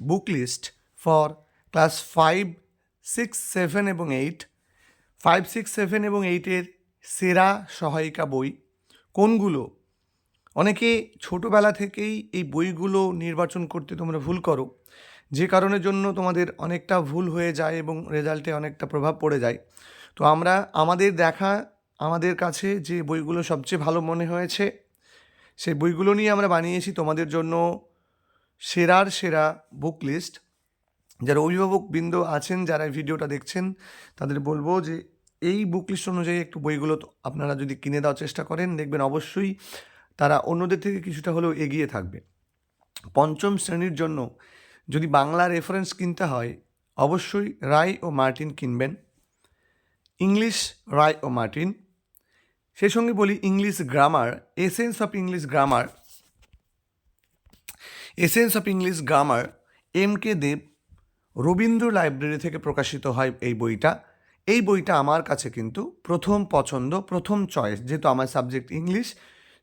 Book list for class five six seven এবং eight five six seven এবং এইটের সেরা সহায়িকা বই কোনগুলো? অনেকে ছোটোবেলা থেকেই এই বইগুলো নির্বাচন করতে তোমরা ভুল করো। যে কারণের জন্য তোমাদের অনেকটা ভুল হয়ে যায় এবং রেজাল্টে অনেকটা প্রভাব পড়ে যায়। তো আমরা, আমাদের দেখা, আমাদের কাছে যে বইগুলো সবচেয়ে ভালো মনে হয়েছে, সেই বইগুলো নিয়ে আমরা বানিয়েছি তোমাদের জন্য সেরার সেরা বুক লিস্ট যারা অভিভাবক বৃন্দ আছেন, যারা ভিডিওটা দেখছেন, তাদের বলব যে এই বুক লিস্ট অনুযায়ী একটু বইগুলো আপনারা যদি কিনে দেওয়ার চেষ্টা করেন, দেখবেন অবশ্যই তারা অন্যদের থেকে কিছুটা হলেও এগিয়ে থাকবে। পঞ্চম শ্রেণির জন্য যদি বাংলা রেফারেন্স কিনতে হয়, অবশ্যই রায় ও মার্টিন কিনবেন। ইংলিশ রায় ও মার্টিন। সেই সঙ্গে বলি English grammar essence of English grammar essence of English grammar M K Dev Rabindra library থেকে প্রকাশিত হয় এই বইটা। এই বইটা আমার কাছে কিন্তু প্রথম পছন্দ, প্রথম চয়েস যেহেতু আমার সাবজেক্ট ইংলিশ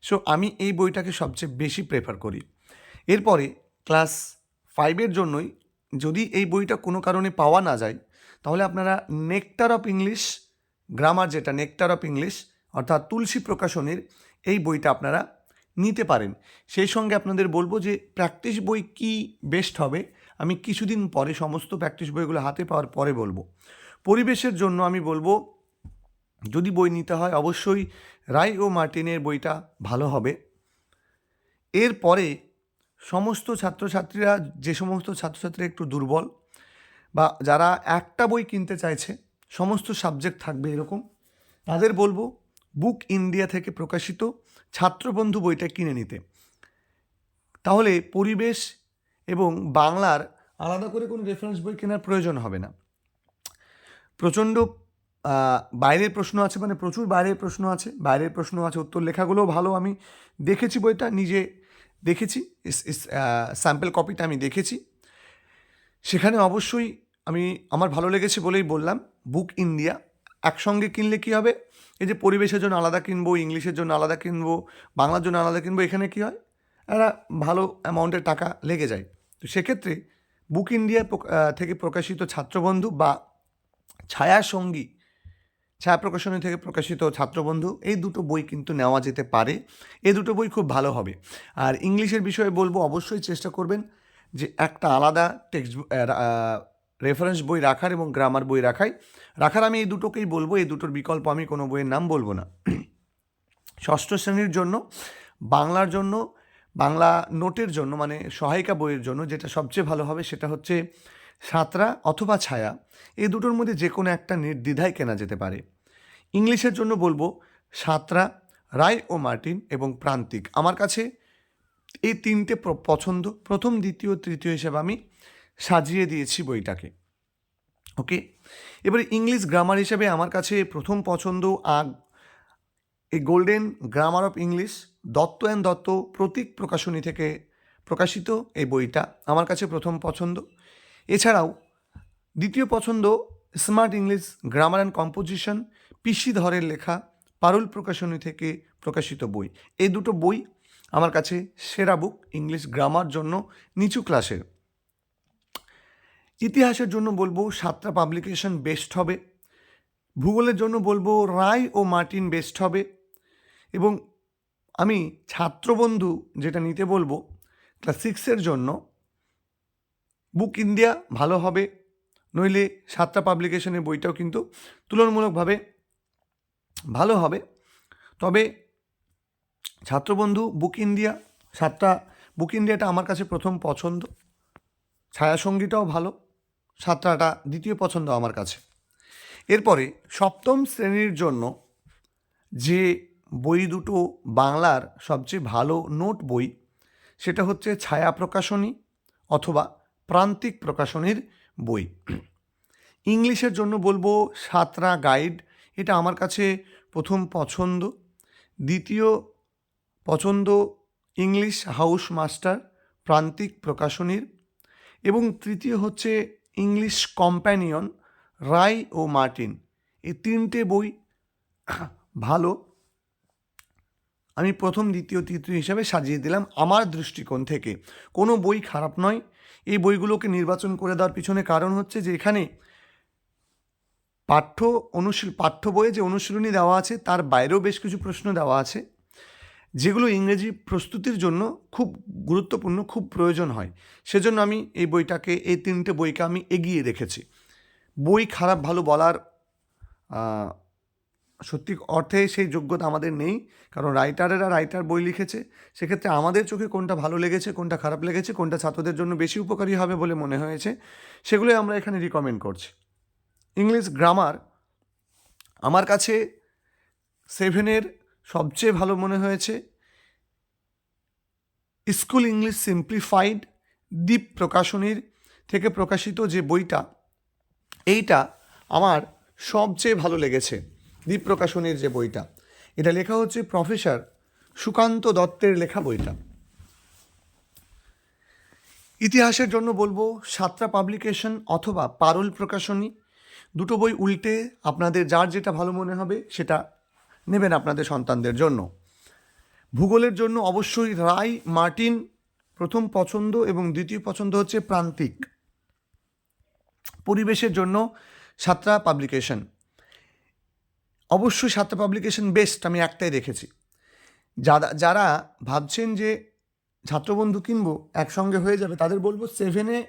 সো আমি এই বইটাকে সবচেয়ে বেশি প্রেফার করি। এরপরে ক্লাস ফাইভের জন্যই যদি এই বইটা কোনো কারণে পাওয়া না যায়, তাহলে আপনারা নেকটার অফ ইংলিশ গ্রামার যেটা নেকটার অফ ইংলিশ অর্থাৎ তুলসী প্রকাশনীর, এই বইটা আপনারা নিতে পারেন। সেই সঙ্গে আপনাদের বলব যে প্র্যাকটিস বই কি বেস্ট হবে, আমি কিছুদিন পরে সমস্ত প্র্যাকটিস বইগুলো হাতে পাওয়ার পরে বলব। পরিবেশের জন্য আমি বলব, যদি বই নিতে হয় অবশ্যই রায় ও মার্টিনের বইটা ভালো হবে। এরপরে সমস্ত ছাত্রছাত্রীরা, যে সমস্ত ছাত্রছাত্রীরা একটু দুর্বল বা যারা একটা বই কিনতে চাইছে, সমস্ত সাবজেক্ট থাকবে এরকম, তাদের বলব বুক ইন্ডিয়া থেকে প্রকাশিত ছাত্রবন্ধু বইটা কিনে নিতে। তাহলে পরিবেশ এবং বাংলার আলাদা করে কোনো রেফারেন্স বই কেনার প্রয়োজন হবে না। প্রচণ্ড বাইরের প্রশ্ন আছে মানে প্রচুর বাইরের প্রশ্ন আছে। বাইরের প্রশ্ন আছে, উত্তর লেখাগুলোও ভালো। আমি দেখেছি বইটা, নিজে দেখেছি। স্যাম্পল কপিটা আমি দেখেছি। সেখানে অবশ্যই আমি, আমার ভালো লেগেছে বলেই বললাম বুক ইন্ডিয়া একসঙ্গে কিনলে কী হবে? এই যে পরিবেশের জন্য আলাদা কিনবো, ইংলিশের জন্য আলাদা কিনবো, বাংলার জন্য আলাদা কিনবো, এখানে কী হয়? একটা ভালো অ্যামাউন্টের টাকা লেগে যায়। তো সেক্ষেত্রে বুক ইন্ডিয়া থেকে প্রকাশিত ছাত্রবন্ধু বা ছায়া সঙ্গী ছায়া প্রকাশনী থেকে প্রকাশিত ছাত্রবন্ধু, এই দুটো বই কিন্তু নেওয়া যেতে পারে। এই দুটো বই খুব ভালো হবে। আর ইংলিশের বিষয়ে বলব, অবশ্যই চেষ্টা করবেন যে একটা আলাদা টেক্সট রেফারেন্স বই রাখার এবং গ্রামার বই রাখাই। রাখার আমি এই দুটোকেই বলব, এই দুটোর বিকল্প আমি কোনো বইয়ের নাম বলব না। ষষ্ঠ শ্রেণির জন্য, বাংলার জন্য, বাংলা নোটের জন্য মানে সহায়িকা বইয়ের জন্য যেটা সবচেয়ে ভালো হবে সেটা হচ্ছে সাঁতরা অথবা ছায়া। এই দুটোর মধ্যে যে কোনো একটা নির্দ্বিধায় কেনা যেতে পারে। ইংলিশের জন্য বলব, সাঁতরা, রায় ও মার্টিন এবং প্রান্তিক। আমার কাছে এই তিনটে পছন্দ। প্রথম, দ্বিতীয়, তৃতীয় হিসেবে আমি সাজিয়ে দিয়েছি বইটাকে। ওকে এবারে ইংলিশ গ্রামার হিসেবে আমার কাছে প্রথম পছন্দ আগ এই golden grammar of English Dutta and Dutta Pratik Prakashani থেকে প্রকাশিত এই বইটা আমার কাছে প্রথম পছন্দ। এছাড়াও দ্বিতীয় পছন্দ smart English grammar and composition P ধরের লেখা পারুল প্রকাশনী থেকে প্রকাশিত বই। এই দুটো বই আমার কাছে সেরা বুক ইংলিশ গ্রামার জন্য নিচু ক্লাসের ইতিহাসের জন্য বলব সাতটা পাবলিকেশন বেস্ট হবে। ভূগোলের জন্য বলব রায় ও মার্টিন বেস্ট হবে। এবং আমি ছাত্রবন্ধু যেটা নিতে বলব ক্লাস সিক্সের জন্য। বুক ইন্ডিয়া ভালো হবে, নইলে সাতটা পাবলিকেশনের বইটাও কিন্তু তুলনামূলকভাবে ভালো হবে। তবে ছাত্রবন্ধু বুক ইন্ডিয়া সাতটা বুক ইন্ডিয়াটা আমার কাছে প্রথম পছন্দ। ছায়াসঙ্গীটাও ভালো। সাতটাটা দ্বিতীয় পছন্দ আমার কাছে। এরপরে সপ্তম শ্রেণির জন্য যে বই দুটো বাংলার সবচেয়ে ভালো নোট বই, সেটা হচ্ছে ছায়া প্রকাশনী অথবা প্রান্তিক প্রকাশনীর বই। ইংলিশের জন্য বলব সাতরা গাইড, এটা আমার কাছে প্রথম পছন্দ। দ্বিতীয় পছন্দ ইংলিশ হাউস মাস্টার, প্রান্তিক প্রকাশনীর। এবং তৃতীয় হচ্ছে ইংলিশ কম্প্যানিয়ন রায় ও মার্টিন। এই তিনটে বই ভালো। আমি প্রথম, দ্বিতীয়, তৃতীয় হিসাবে সাজিয়ে দিলাম আমার দৃষ্টিকোণ থেকে। কোনো বই খারাপ নয়। এই বইগুলোকে নির্বাচন করে দেওয়ার পিছনে কারণ হচ্ছে যে এখানে পাঠ্য অনুশীল, পাঠ্য বইয়ে যে অনুশীলনী দেওয়া আছে, তার বাইরেও বেশ কিছু প্রশ্ন দেওয়া আছে। যেগুলো ইংরেজি প্রস্তুতির জন্য খুব গুরুত্বপূর্ণ, খুব প্রয়োজন হয়। সেজন্য আমি এই বইটাকে, এই তিনটে বইকে আমি এগিয়ে রেখেছি। বই খারাপ, ভালো বলার সত্যি অর্থে সেই যোগ্যতা আমাদের নেই। কারণ রাইটারেরা রাইটার বই লিখেছে। সেক্ষেত্রে আমাদের চোখে কোনটা ভালো লেগেছে, কোনটা খারাপ লেগেছে, কোনটা ছাত্রদের জন্য বেশি উপকারী হবে বলে মনে হয়েছে, সেগুলোই আমরা এখানে রিকমেন্ড করছি। ইংলিশ গ্রামার আমার কাছে সেভেনের সবচেয়ে ভালো মনে হয়েছে, স্কুল ইংলিশ সিম্পলিফাইড দ্বীপ প্রকাশনীর থেকে প্রকাশিত যে বইটা, এইটা আমার সবচেয়ে ভালো লেগেছে, দ্বীপ প্রকাশনীর যে বইটা। এটা লেখা হচ্ছে প্রফেসর সুকান্ত দত্তের লেখা বইটা। ইতিহাসের জন্য বলব সাতটা পাবলিকেশন অথবা পারুল প্রকাশনী, দুটো বই উল্টে আপনাদের যার যেটা ভালো মনে হবে সেটা নেবেন আপনাদের সন্তানদের জন্য। ভূগোলের জন্য অবশ্যই রায় মার্টিন প্রথম পছন্দ এবং দ্বিতীয় পছন্দ হচ্ছে প্রান্তিক। পরিবেশের জন্য সাতটা পাবলিকেশন অবশ্যই সাতটা পাবলিকেশন বেস্ট আমি একটাই রেখেছি যারা যারা ভাবছেন যে ছাত্রবন্ধু কিনবো, একসঙ্গে হয়ে যাবে, তাদের বলব সেভেনে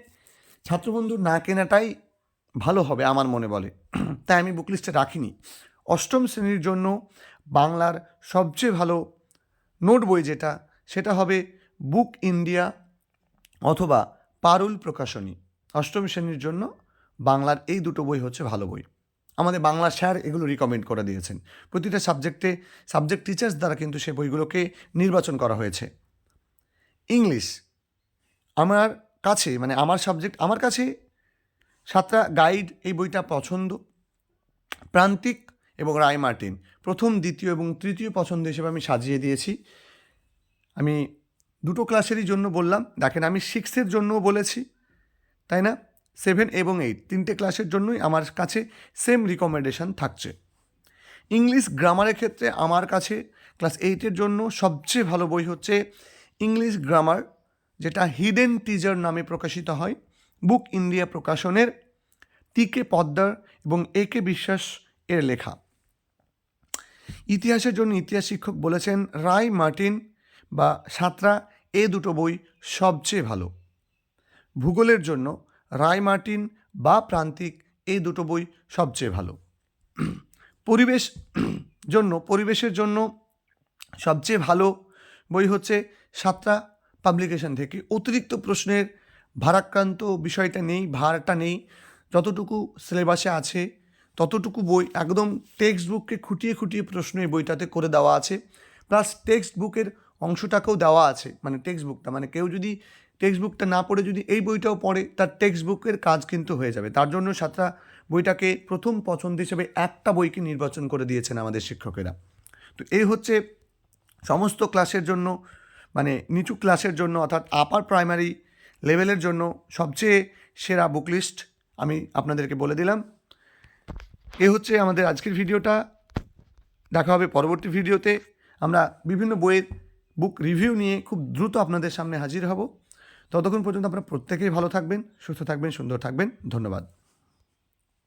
ছাত্রবন্ধু না কেনাটাই ভালো হবে আমার মনে বলে। তাই আমি বুক লিস্টে রাখিনি। অষ্টম শ্রেণির জন্য বাংলার সবচেয়ে ভালো নোট বই যেটা, সেটা হবে বুক ইন্ডিয়া অথবা পারুল প্রকাশনী। অষ্টম শ্রেণির জন্য বাংলার এই দুটো বই হচ্ছে ভালো বই। আমাদের বাংলা স্যার এগুলো রিকমেন্ড করে দিয়েছেন। প্রতিটা সাবজেক্টে সাবজেক্ট টিচার্স দ্বারা কিন্তু সেই বইগুলোকে নির্বাচন করা হয়েছে। ইংলিশ, আমার কাছে মানে আমার সাবজেক্ট আমার কাছে সাতটা গাইড এই বইটা পছন্দ। প্রান্তিক এবং রায় মার্টিন। প্রথম, দ্বিতীয় এবং তৃতীয় পছন্দ হিসেবে আমি সাজিয়ে দিয়েছি। আমি দুটো ক্লাসেরই জন্য বললাম, দেখেন আমি সিক্সের জন্যও বলেছি, তাই না? সেভেন এবং এইট তিনটে ক্লাসের জন্যই আমার কাছে সেম রিকমেন্ডেশন থাকছে। ইংলিশ গ্রামারের ক্ষেত্রে আমার কাছে ক্লাস এইটের জন্য সবচেয়ে ভালো বই হচ্ছে ইংলিশ গ্রামার যেটা হিডেন টিজার নামে প্রকাশিত হয়। বুক ইন্ডিয়া প্রকাশনের টিকে পদ্মার এবং এ কে বিশ্বাস এর লেখা। ইতিহাসের জন্য ইতিহাস শিক্ষক বলেছেন রায় মার্টিন বা সাঁতরা এ দুটো বই সবচেয়ে ভালো। ভূগোলের জন্য রায় মার্টিন বা প্রান্তিক এই দুটো বই সবচেয়ে ভালো। পরিবেশ জন্য, পরিবেশের জন্য সবচেয়ে ভালো বই হচ্ছে সাতটা পাবলিকেশন থেকে। অতিরিক্ত প্রশ্নের ভারাক্রান্ত বিষয়টা নেই, ভারটা নেই, যতটুকু সিলেবাসে আছে ততটুকু বই একদম টেক্সট বুককে খুঁটিয়ে খুঁটিয়ে প্রশ্ন এই বইটাতে করে দেওয়া আছে। প্লাস টেক্সট বুকের অংশটাকেও দেওয়া আছে মানে টেক্সট বুকটা মানে কেউ যদি টেক্সট বুকটা না পড়ে যদি এই বইটাও পড়ে, তার টেক্সট বুকের কাজ কিন্তু হয়ে যাবে। তার জন্য সাতটা বইটাকে প্রথম পছন্দ হিসেবে একটা বইকে নির্বাচন করে দিয়েছেন আমাদের শিক্ষকেরা। তো এই হচ্ছে সমস্ত ক্লাসের জন্য মানে নিচু ক্লাসের জন্য, অর্থাৎ আপার প্রাইমারি লেভেলের জন্য সবচেয়ে সেরা বুক লিস্ট আমি আপনাদেরকে বলে দিলাম। এ হচ্ছে আমাদের আজকের ভিডিওটা। দেখা হবে পরবর্তী ভিডিওতে। আমরা বিভিন্ন বইয়ের বুক রিভিউ নিয়ে খুব দ্রুত আপনাদের সামনে হাজির হব। ততক্ষণ পর্যন্ত আপনারা প্রত্যেকেই ভালো থাকবেন, সুস্থ থাকবেন, সুন্দর থাকবেন। ধন্যবাদ।